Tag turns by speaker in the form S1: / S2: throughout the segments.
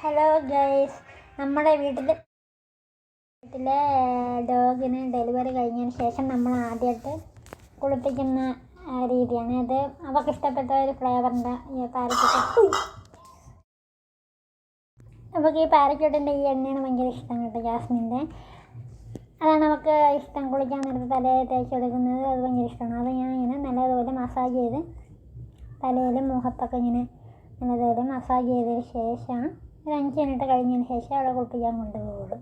S1: Hello guys നമ്മുടെ വീട്ടിൽ വീട്ടിലെ ഡോഗിന് ഡെലിവറി കഴിഞ്ഞതിന് ശേഷം നമ്മൾ ആദ്യമായിട്ട് കുളിപ്പിക്കുന്ന രീതിയാണ്. അത് അവർക്ക് ഇഷ്ടപ്പെട്ട ഒരു ഫ്ലേവറിന്റെ ഈ പാരക്യൂട്ട്. അവർക്ക് ഈ പാരക്യൂട്ടിന്റെ ഈ എണ്ണയാണ് ഭയങ്കര ഇഷ്ടം കേട്ടോ ജാസ്മിന്റെ അതാണ് നമുക്ക് ഇഷ്ടം. കുളിക്കാൻ നേരത്തെ തലയിൽ തേച്ച് കൊടുക്കുന്നത് അത് ഭയങ്കര ഇഷ്ടമാണ്. അത് ഞാൻ ഇങ്ങനെ നല്ലതുപോലെ മസാജ് ചെയ്ത് തലയിലും മുഖത്തൊക്കെ ഇങ്ങനെ നല്ലതുപോലെ മസാജ് ചെയ്തതിന് ശേഷം ഒരു അഞ്ച് മിനിറ്റ് കഴിഞ്ഞതിന് ശേഷം അവളെ കുളിപ്പിക്കാൻ കൊണ്ടുപോകുള്ളൂ.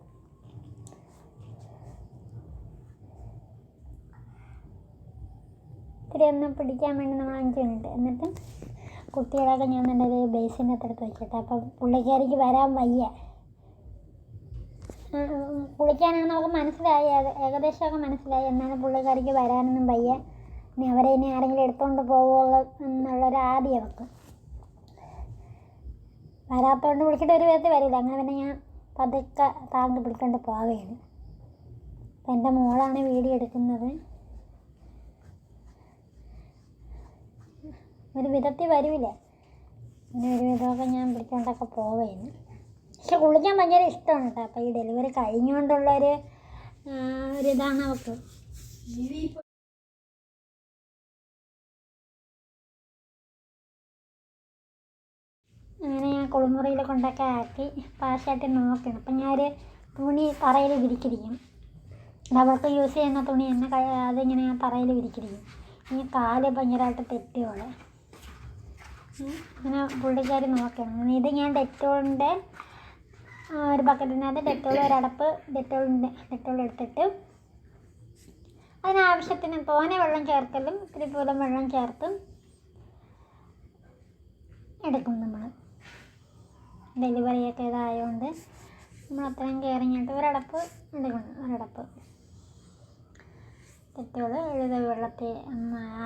S1: ഇത്തിരി ഒന്ന് പിടിക്കാൻ വേണ്ടി നമ്മൾ അഞ്ച് മിനിറ്റ്. എന്നിട്ട് കുട്ടികളൊക്കെ ഞാൻ നല്ലൊരു ബേസിന്റെ അകത്തെടുത്ത് വെച്ചിട്ട് അപ്പം പുള്ളിക്കാരിക്ക് വരാൻ വയ്യ. കുളിക്കാനാണ് നമുക്ക് മനസ്സിലായി. ഏകദേശമൊക്കെ മനസ്സിലായി. എന്നാലും പുള്ളിക്കാരിക്ക് വരാനൊന്നും വയ്യ. ഇനി അവരെ ഇനി ആരെങ്കിലും എടുത്തുകൊണ്ട് പോകുമോ എന്നുള്ളൊരു ആദ്യം അവർക്ക് വരാത്തോണ്ട് വിളിച്ചിട്ട് ഒരു വിധത്തിൽ വരില്ല. അങ്ങനെ പിന്നെ ഞാൻ പതുക്കെ താങ്ങി പിടിക്കൊണ്ട് പോവുകയാണ്. അപ്പം എന്റെ മോളാണ് വീഡിയോ എടുക്കുന്നത്. ഒരു വിധത്തിൽ വരില്ല. പിന്നെ ഒരു വിധമൊക്കെ ഞാൻ പിടിച്ചോണ്ടൊക്കെ പോവുകയാണ്. പക്ഷെ കുളിക്കാൻ ഭയങ്കര ഇഷ്ടമാണ് കേട്ടോ. അപ്പോൾ ഈ ഡെലിവറി കഴിഞ്ഞുകൊണ്ടുള്ളൊരു ഒരു ഒരിതാണ് അവൾക്ക്. കുളിമുറിയിൽ കൊണ്ടൊക്കെ ആക്കി പാശായിട്ട് നോക്കണം. അപ്പം ഞാൻ ഒരു തുണി തറയിൽ വിരിച്ചിരിക്കും അവൾക്ക് യൂസ് ചെയ്യുന്ന തുണി എന്നെ അതിങ്ങനെ ഞാൻ തറയിൽ വിരിച്ചിരിക്കും ഈ കാൽ ഭയങ്കരമായിട്ട് തെറ്റുകളെ ഇങ്ങനെ പുള്ളിക്കാരി നോക്കണം. ഇത് ഞാൻ ഡെറ്റോളിന്റെ ഒരു ബക്കറ്റിനകത്ത് ഡെറ്റോൾ ഒരടപ്പ് ഡെറ്റോളിന്റെ ഡെറ്റോൾ എടുത്തിട്ട് അതിനാവശ്യത്തിന് തോനെ വെള്ളം ചേർക്കലും ഇത്തിരി പോലും വെള്ളം ചേർത്തും എടുക്കും നമ്മൾ ഡെലിവറിയൊക്കെ ഇതായതുകൊണ്ട് നമ്മൾ അത്രയും കെയറിങ് ആയിട്ട് ഒരടപ്പ്. എടുക്കണം ഒരടപ്പ് തെറ്റുകൾ എഴുത വെള്ളത്തിൽ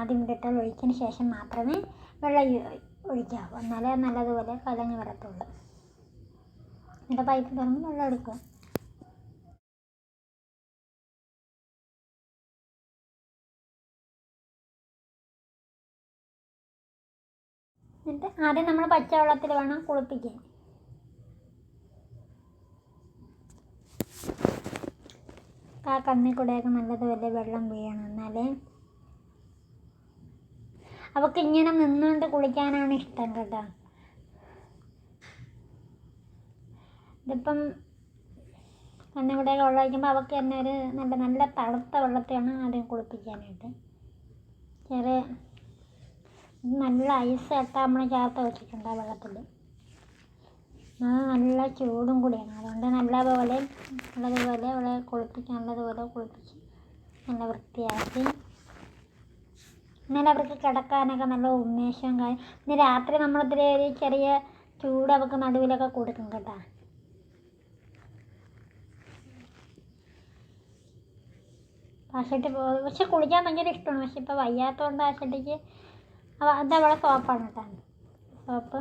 S1: ആദ്യം ഡെറ്റോൾ ഒഴിച്ചതിന് ശേഷം മാത്രമേ വെള്ളം ഒഴിക്കാവൂ. എന്നാലേ നല്ലതുപോലെ കലങ്ങി വരത്തുള്ളൂ. എന്നിട്ട് പൈപ്പ് തുറന്ന് വെള്ളം എടുക്കുക എന്നിട്ട് ആദ്യം നമ്മൾ പച്ചവെള്ളത്തിൽ വേണം കുളിപ്പിക്കാൻ. ആ കണ്ണിൽ കൂടെയൊക്കെ നല്ലതുപോലെ വെള്ളം വീഴണം എന്നാലേ അവൾക്ക് ഇങ്ങനെ നിന്നുകൊണ്ട് കുളിക്കാനാണ് ഇഷ്ടം കേട്ടോ. ഇതിപ്പം കണ്ണിൽ കൂടെയൊക്കെ വെള്ളം ഒഴിക്കുമ്പോൾ അവൾക്ക് തന്നെ ഒരു നല്ല നല്ല തണുത്ത വെള്ളത്തിലാണ് ആദ്യം കുളിപ്പിക്കാനായിട്ട്. ചെറിയ നല്ല ഐസ് കെട്ടാൻ നമ്മൾ ചേർത്ത് വെച്ചിട്ടുണ്ട് ആ വെള്ളത്തിൽ നല്ല ചൂടും കൂടിയാണ്. അതുകൊണ്ട് നല്ലപോലെ നല്ലതുപോലെ അവളെ കുളിപ്പിച്ച് നല്ലതുപോലെ കുളിപ്പിച്ച് നല്ല വൃത്തിയാക്കി. എന്നാലും അവർക്ക് കിടക്കാനൊക്കെ നല്ല ഉന്മേഷവും കാര്യം ഇന്ന് രാത്രി നമ്മളിത്തിരി ഒരു ചെറിയ ചൂട് അവൾക്ക് നടുവിലൊക്കെ കൊടുക്കും കേട്ടോ. ആശട്ടി പക്ഷെ കുളിക്കാൻ ഭയങ്കര ഇഷ്ടമാണ്. പക്ഷെ ഇപ്പോൾ വയ്യാത്തതുകൊണ്ട് ആശട്ടിക്ക് അത് അവളെ സോപ്പാണ് കേട്ടോ. സോപ്പ്.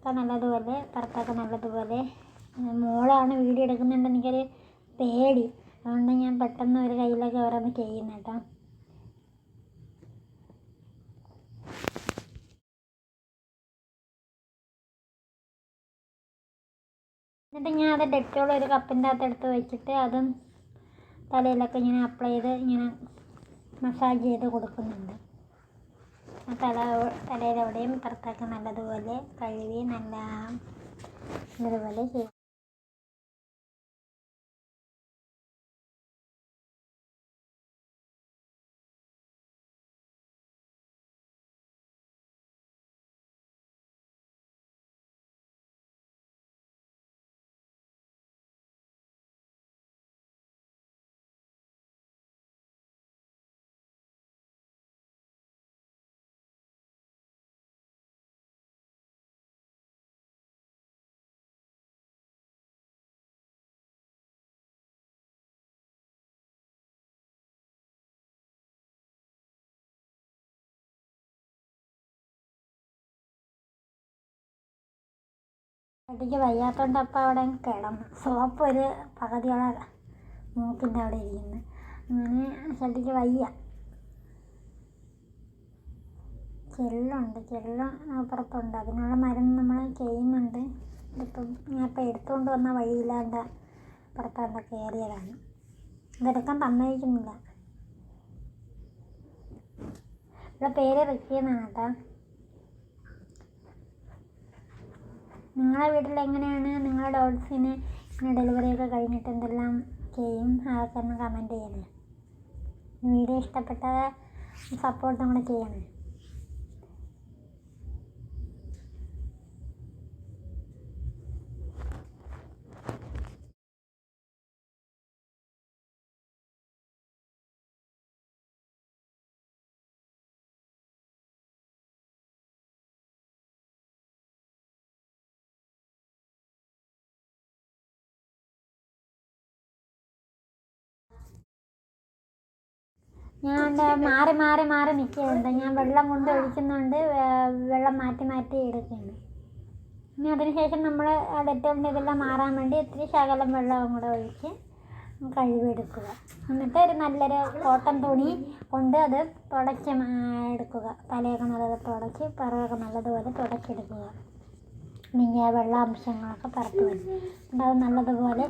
S1: ഒക്കെ നല്ലതുപോലെ പുറത്തൊക്കെ നല്ലതുപോലെ. മോളാണ് വീഡിയോ എടുക്കുന്നുണ്ട് എനിക്കൊരു പേടി. അതുകൊണ്ട് ഞാൻ പെട്ടെന്ന് ഒരു കയ്യിലൊക്കെ ഓരോന്ന് ചെയ്യുന്നു കേട്ടോ എന്നിട്ട് ഞാൻ അത് ഡെറ്റോൾ ഒരു കപ്പിന്റെ അകത്ത് എടുത്ത് വെച്ചിട്ട് അതും തലയിലൊക്കെ ഇങ്ങനെ അപ്ലൈ ചെയ്ത് ഇങ്ങനെ മസാജ് ചെയ്ത് കൊടുക്കുന്നുണ്ട്. തല തലയിലെവിടെയും പുറത്തൊക്കെ നല്ലതുപോലെ കഴുകി നല്ല നല്ലതുപോലെ ചെയ്യും എനിക്ക് വയ്യാത്തോണ്ട് അപ്പം അവിടെ കിടന്നു. സോപ്പ് ഒരു പകുതിയോളം മൂക്കിന്റെ അവിടെ ഇരിക്കുന്നു. അങ്ങനെ ചെടിക്ക് വയ്യ. ചെല്ലുണ്ട് ചെല്ലും അപ്പുറത്തുണ്ട്. അതിനുള്ള മരുന്ന് നമ്മൾ ചെയ്യുന്നുണ്ട്. ഇതിപ്പം ഞാൻ ഇപ്പം എടുത്തുകൊണ്ട് വന്ന വഴിയില്ലാണ്ട് പുറത്താണ്ട് കയറിയതാണ് ഇതെടുക്കാൻ തന്നിരിക്കുന്നില്ല ഇവിടെ പേര് റിക്കിയെന്നാണ് കേട്ടോ. നിങ്ങളെ വീട്ടിൽ എങ്ങനെയാണ് നിങ്ങളുടെ ഡോഗ്സിന് ഇങ്ങനെ ഡെലിവറിയൊക്കെ കഴിഞ്ഞിട്ട് എന്തെല്ലാം ചെയ്യും? അതൊക്കെ ഒന്ന് കമന്റ് ചെയ്യണേ വീഡിയോ ഇഷ്ടപ്പെട്ട സപ്പോർട്ട് നമ്മൾ ചെയ്യണേ. ഞാൻ മാറി മാറി മാറി നിൽക്കുന്നുണ്ട് ഞാൻ വെള്ളം കൊണ്ട് ഒഴിക്കുന്നുണ്ട്. വെള്ളം മാറ്റി മാറ്റി എടുക്കുന്നുണ്ട്. ഇനി അതിനുശേഷം നമ്മൾ ഡെറ്റോളിന്റെ ഇതെല്ലാം മാറാൻ വേണ്ടി ഇത്തിരി ശകലം വെള്ളവും കൂടെ ഒഴിച്ച് കഴുകിയെടുക്കുക എന്നിട്ട് ഒരു നല്ലൊരു കോട്ടൺ തുണി കൊണ്ട് അത് തുടച്ച് എടുക്കുക. തലയൊക്കെ നല്ലത് തുടച്ച് പിറകൊക്കെ നല്ലതുപോലെ തുടച്ചെടുക്കുക അല്ലെങ്കിൽ ആ വെള്ളാംശങ്ങളൊക്കെ പുറത്ത് വരും അത് നല്ലതുപോലെ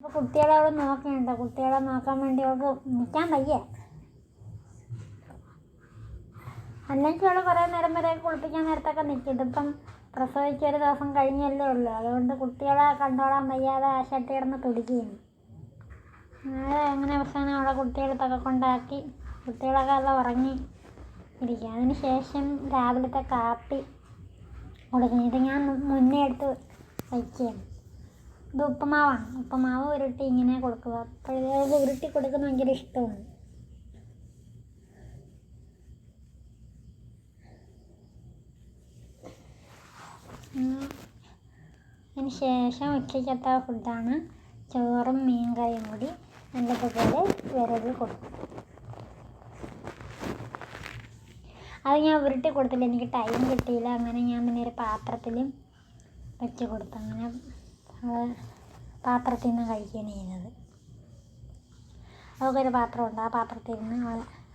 S1: അപ്പോൾ കുട്ടികളെ അവിടെ നോക്കണ്ട കുട്ടികളെ നോക്കാൻ വേണ്ടി അവൾക്ക് നിൽക്കാൻ വയ്യ. അല്ലെങ്കിൽ അവൾ കുറേ നേരം വരെ കുളിപ്പിക്കാൻ നേരത്തൊക്കെ നിൽക്കും ഇതിപ്പം പ്രസവിച്ച് ഒരു ദിവസം കഴിഞ്ഞല്ലേ ഉള്ളൂ. അതുകൊണ്ട് കുട്ടികളെ കണ്ടോളാൻ വയ്യാതെ ആ ഷട്ടി കിടന്ന് തുടിക്കുകയാണ് അങ്ങനെ അവസാനം അവളെ കുട്ടികളെടുത്തൊക്കെ കൊണ്ടാക്കി കുട്ടികളൊക്കെ എല്ലാം ഉറങ്ങി ഇരിക്കുക അതിന് ശേഷം രാവിലത്തെ കാപ്പി കൊടുക്കുന്നത് ഇത് ഞാൻ മുന്നേ എടുത്ത് വയ്ക്കുകയാണ് ഇത് ഉപ്പുമാവാണ്. ഉപ്പുമാവ് ഉരുട്ടി ഇങ്ങനെ കൊടുക്കുക. അപ്പോഴത് ഉരുട്ടി കൊടുക്കുന്ന ഭയങ്കര ഇഷ്ടമാണ്. അതിന് ശേഷം ഉച്ചയ്ക്കത്ത ഫുഡാണ്. ചോറും മീൻ കറിയും കൂടി നല്ലതുപോലെ വിരൽ കൊടുക്കും. അത് ഞാൻ ഉരുട്ടി കൊടുത്തില്ല. എനിക്ക് ടൈം കിട്ടിയില്ല. അങ്ങനെ ഞാൻ പിന്നെ ഒരു പാത്രത്തിൽ വെച്ച് കൊടുത്തു. അങ്ങനെ അത് പാത്രത്തിൽ നിന്ന് കഴിക്കുകയാണ് ചെയ്യുന്നത്. അതൊക്കെ ഒരു പാത്രമുണ്ട്. ആ പാത്രത്തിൽ നിന്ന്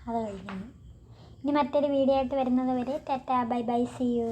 S1: അത് കഴിക്കുന്നു ഇനി മറ്റൊരു വീഡിയോ ആയിട്ട് വരുന്നത് വരെ tata. Bye bye. See you